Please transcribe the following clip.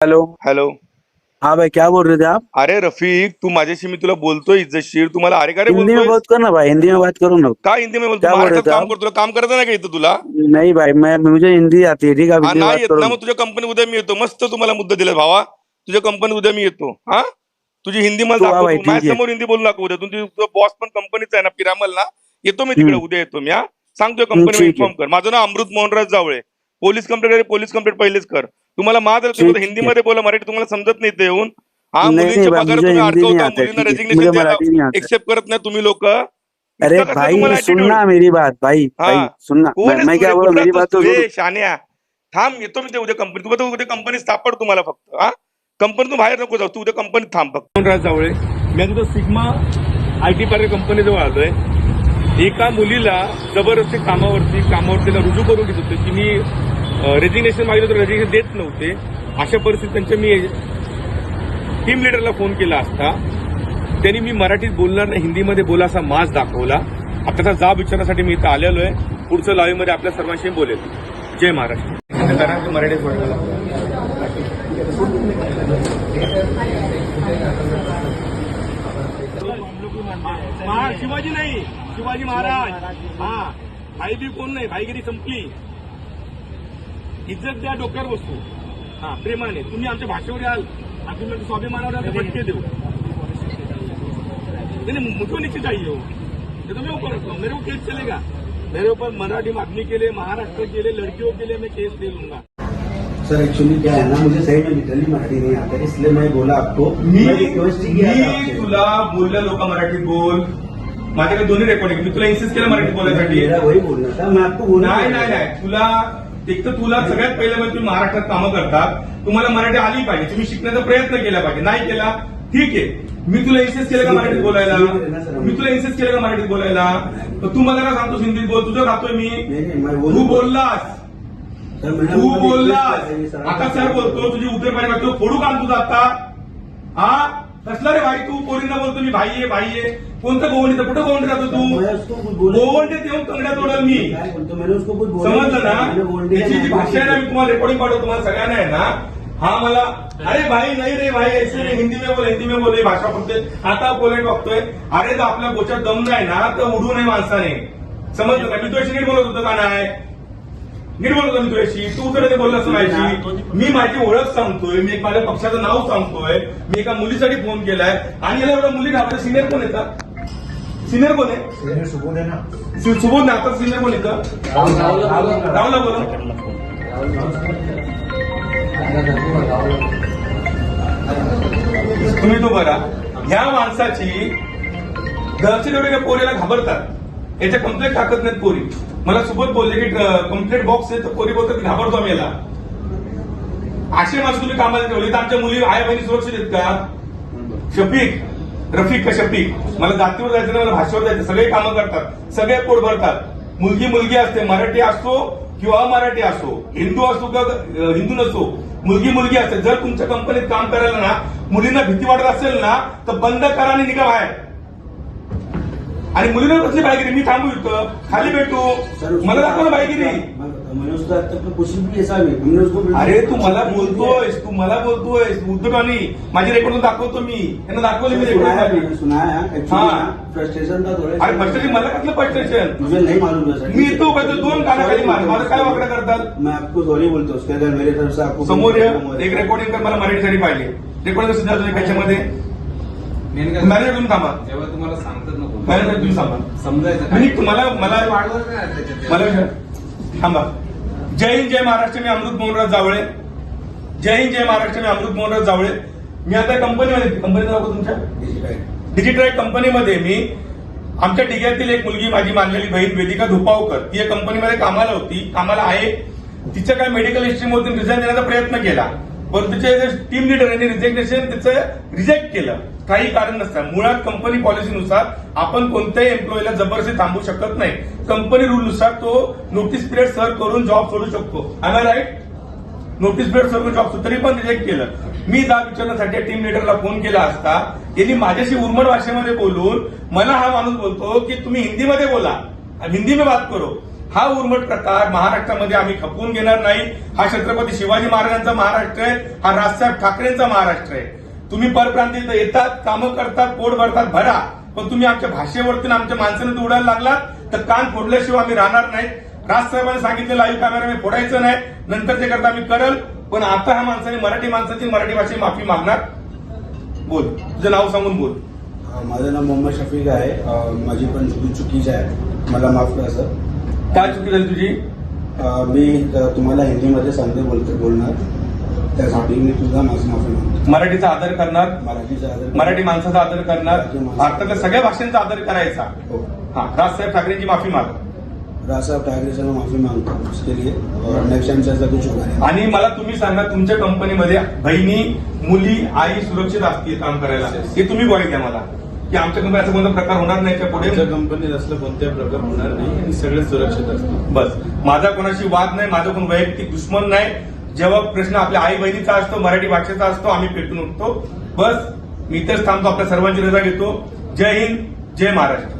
Hello. Hello. हाँ भाई क्या बोल रहे थे आप? अरे रफिक तू माझ्याशी मी तुला बोलतोय इज्जतशीर तुम्हाला अरे का रे हिंदी में बोलतोय बात करना भाई हिंदी में बात करो ना. काय हिंदी में बोलतो क्या महाराष्ट्रात काम? करतो तुला काम करता नाही का इथं तुला? नहीं भाई मैं मुझे हिंदी आती है ठीक है आप हा हिंदी में नाही बात येत करो ना. मग तुझ्या कंपनी उद्या मी येतो. मस्त तुम्हाला मुद्दा दिला भावा. तुझ्या कंपनी उद्या मी येतो. हा? तुझी हिंदी मला तू आ दाखव भाई. ठीक आहे. माझ्यासमोर हिंदी बोलू नको उद्या. तुझी बॉस पण कंपनीचा आहे ना पिरामल ना. येतो मी तिकडे हम्म. उद्या येतो मी हा? सांगतोय ठीक आहे. इन्फॉर्म कर. माझं नाव Amrit Mohanraj Jawale. Police complaint police complaint पहिलेच कर. तुम्हाला आहे. हिंदीमध्ये बोला मराठी तुम्हाला समजत नाही ते येऊन हा नहीं, मुलींचे नहीं भाई, पगार मुझे तुम्ही नहीं अडकवता मुलींना. रेजिग्नेशन नहीं आता. एक्सेप्ट करत नाही तुम्ही लोक अरे भाई सुनना मेरी बात भाई भाई हाँ। सुनना मैं, क्या? बोला मेरी? बात तो शान्या थांब येतो मी ते उद्या कंपनी तू उद्या कंपनी सापड तुम्हाला फक्त हा कंपनी तू बाहेर नको जाऊ तू उद्या कंपनीत थांब फक्त राज जावळे मी आता सिग्मा आय टी पार्क कंपनीजवळ आलोय एका मुलीला जबरदस्ती कामावरती कामावरती तिला रुजू करून घेत होते की मी रेजिग्नेशन मागितलं तर रेजिग्नेशन देत नव्हते. अशा परिस्थितीत त्यांच्या मी टीम लिडरला फोन केला असता. त्यांनी मी मराठीत बोलणार नाही हिंदीमध्ये बोला असा मास दाखवला. आता त्याचा जाब विचारण्यासाठी मी इथं आलेलो आहे. पुढचं लाईव्हमध्ये आपल्या सर्वांशी बोलेल. जय महाराष्ट्र. मराठीत बोलायला शिवाजी नाही. शिवाजी महाराज. हा. भाई बी कोण नाही? भाईगिरी संपली. इज्जत द्या डोक्यावर बसतो हा प्रेमाने. तुम्ही आमच्या भाषेवर याल. आम्ही तुमच्या स्वाभिमानावर आमचे फटके देऊ. नहीं नहीं मुझको नीचे चाहिए हो. ये तो मैं ऊपर रखता हूँ मेरे को केस चलेगा मेरे ऊपर मराठी मागने के लिए महाराष्ट्र के लिए लड़कियों के लिए मैं केस दे लूंगा सर एक्चुअली क्या है ना मुझे सही में लिटरली मराठी नहीं आता इसलिए मैं बोला आपको मी रिक्वेस्ट ही किया। तुला बोलल्या लोक मराठीत बोल. माझ्याकडे दोन्ही रेकॉर्डिंग मी तुला इन्सिस्ट केलं मराठीत बोलायसाठी. वही बोलना था मैं आपको बोला नाही नाही नाही. तुला एक तर तुला सगळ्यात पहिलं म्हणजे तुम्ही महाराष्ट्रात कामं करतात तुम्हाला मराठी आली पाहिजे तुम्ही शिकण्याचा प्रयत्न केला पाहिजे. नाही केला ठीक आहे. मी तुला इन्सिस्ट केलं का मराठीत बोलायला? मी तुला इन्सिस्ट केलं का मराठीत बोलायला? तर तू मला का सांगतोस हिंदीत बोल? तुझं राहतोय मी. तू बोललास. तू बोललास. आता सर बोलतो तुझी उत्तर पाहिजे फोडू का तुझा आता हा? कसला रे भाई तू? पोरींना बोलतो मी भाई आहे भाई आहे कोणतं गोवंडीचं कुठं गोवंडी राहतो तू? गोवंडीत येऊन कंगड्या तोडल मी. बोला समजलं ना? दिया त्याची जी भाषा आहे ना मी तुम्हाला रेकॉर्डिंग पाठवतो तुम्हाला सगळ्यांना आहे ना? हा मला अरे भाई नाही रे भाई ऐसे हिंदी में बोल हिंदी में बोल ही भाषा बोलते आता बोलायला बघतोय अरे जर आपल्या बोच्यात दम नाही ना तर उडू नये माणसाने. समजलं का? मी नीट बोलत होतो का नाही? मी तुझ्याशी तू तर बोललास माझी मी माझी ओळख सांगतोय मी एक माझ्या पक्षाचं नाव सांगतोय. मी एका मुलीसाठी फोन केलाय. आणि याला एवढ्या मुली आपल्या सिनियर कोण येतात सिनियर कोण आहे? मैंने सुबह ने. सुबोध नागपूर सिनियर कोण येतं राहुलला बोला तुम्ही तो बघा ह्या माणसाची घरचे जेवढे काही पोरीला घाबरतात. याच्या कंप्लेंट टाकत नाहीत पोरी. मला सोबत बोलले की कंप्लीट बॉक्स आहे तर पोरी बोलतात घाबरतो आम्ही याला. असे माणसं तुम्ही कामाला ठेवले तर आमच्या मुली आई बहिणी सुरक्षित आहेत का? शफीक रफीक का शफीक? मला जातीवर जायचं नाही मला भाषेवर जायचं सगळे कामं करतात सगळे पोट भरतात. मुलगी मुलगी असते मराठी असो किंवा अमराठी असो हिंदू असो का हिंदू नसो मुलगी मुलगी असते. जर तुमच्या कंपनीत काम करायला ना मुलींना भीती वाटत असेल ना तर बंद करा आणि निघा बाहेर. आणि मुलींना कसली बायगिरी मी थांबू इथं. खाली भेटू. मला दाखव ना बायगिरी मैं- मैंने उसको आज तक तो कुछ भी ऐसा भी हमने उसको बिल्कुल- अरे तू मला बोलतोयस. तू मला बोलतोयस. उद्धटानी माझी रेकॉर्ड दाखवतो मी. यांना दाखवले मी रेकॉर्ड सुनाया। फ्रस्ट्रेशन था थोड़ा अरे फर्स्टली मला कसलं फ्रस्ट्रेशन मुझे नहीं मालूम था सर मी तो पाहिजे दोन कानाखाली मार. माझं काय वाकडं करतात मैं आपको सॉरी बोलता उसके मेरे तरफ से आपको समोर एक रेकॉर्डिंग कर. मला मराठीसाठी पाहिजे. रेकॉर्डिंग जातो त्याच्यामध्ये तुम्ही थांबा. जेव्हा तुम्हाला सांगतात तुम्ही थांबा. समजायचं आणि तुम्हाला मला वाढवत नाही त्याच्यात. मला विचार- थांबा. जय हिंद जय महाराष्ट्र मी अमृत मोहनराज जावळे. जय हिंद जय महाराष्ट्र मी अमृत मोहनराज जावळे. मी आता कंपनीमध्ये कंपनीचं नाव तुमच्या? डिजिटल. कंपनीमध्ये मी आमच्या डिग्यातील एक मुलगी माझी मानलेली बहीण वेदिका धुपावकर ती या कंपनीमध्ये कामाला होती. कामाला आहे. तिच्या काय मेडिकल हिस्ट्रीमधून रिझाईन देण्याचा प्रयत्न केला. पण तिचे टीम लिडर यांनी रिजेक्टेशन तिचं रिजेक्ट केलं. काही कारण नसतं मुळात कंपनी पॉलिसीनुसार आपण कोणत्याही एम्प्लॉईला जबरदस्ती थांबू शकत नाही. कंपनी रूलनुसार तो नोटीस पिरियड सर्व करून जॉब सोडू शकतो. आय राईट नोटीस पिरियड सर्व जॉब तरी पण रिजेक्ट केलं. मी जाब विचारण्यासाठी टीम लिडरला फोन केला असता यांनी माझ्याशी उर्मट भाषेमध्ये बोलून मला हा माणूस बोलतो की तुम्ही हिंदीमध्ये बोला. हिंदी में बात करो. हा उर्मट प्रकार महाराष्ट्रामध्ये आम्ही खपवून घेणार नाही. हा छत्रपती शिवाजी महाराजांचा महाराष्ट्र आहे. हा राजसाहेब ठाकरेंचा महाराष्ट्र आहे. तुम्ही परप्रांतीत येतात कामं करतात पोट भरतात भरा. पण तुम्ही आमच्या भाषेवरती आमच्या माणसाने उडायला लागलात तर कान फोडल्याशिवाय आम्ही राहणार नाही राजसाहेबांनी सांगितलं लाईव्ह कॅमेरा मी फोडायचं नाही. नंतर ते करता आम्ही करल. पण आता ह्या माणसाने मराठी माणसाची मराठी भाषेची माफी मागणार. बोल. तुझं नाव सांगून बोल. माझं नाव मोहम्मद शफीक आहे. माझी पण चुकी चुकीची आहे. मला माफ करा सर काय चुकी झाली तुझी? मी तुम्हाला हिंदीमध्ये सांगते बोलते बोलणार. त्यासाठी मी तुझा माझी माफी मागतो मराठीचा आदर करणार? मराठीचा आदर मराठी माणसाचा आदर करणार? भारतातल्या सगळ्या भाषांचा आदर करायचा? हो. हा राजसाहेब ठाकरेंची माफी माग. राजसाहेब ठाकरे सर माफी मांगतो उसके लिए. और नेक्स्ट टाइम से ऐसा कुछ होगा नहीं. आणि मला तुम्ही सांगा तुमच्या कंपनीमध्ये बहिणी मुली आई सुरक्षित असतील काम करायला? हे तुम्ही ग्वाही द्या मला. की आमच्या कंपनीत असा कोणता प्रकार होणार नाही का आमच्या पुढे कंपनीत असलं कोणत्याही प्रकार होणार नाही आणि सगळे सुरक्षित असतील. बस. माझा कोणाशी वाद नाही माझा कोण वैयक्तिक दुश्मन नाही. जेव्हा प्रश्न आपल्या आई बहिणीचा असतो मराठी भाषेचा असतो आम्ही पेटून उठतो. बस मी इथंच थांबतो आपल्या सर्वांची रजा घेतो. जय हिंद जय महाराष्ट्र.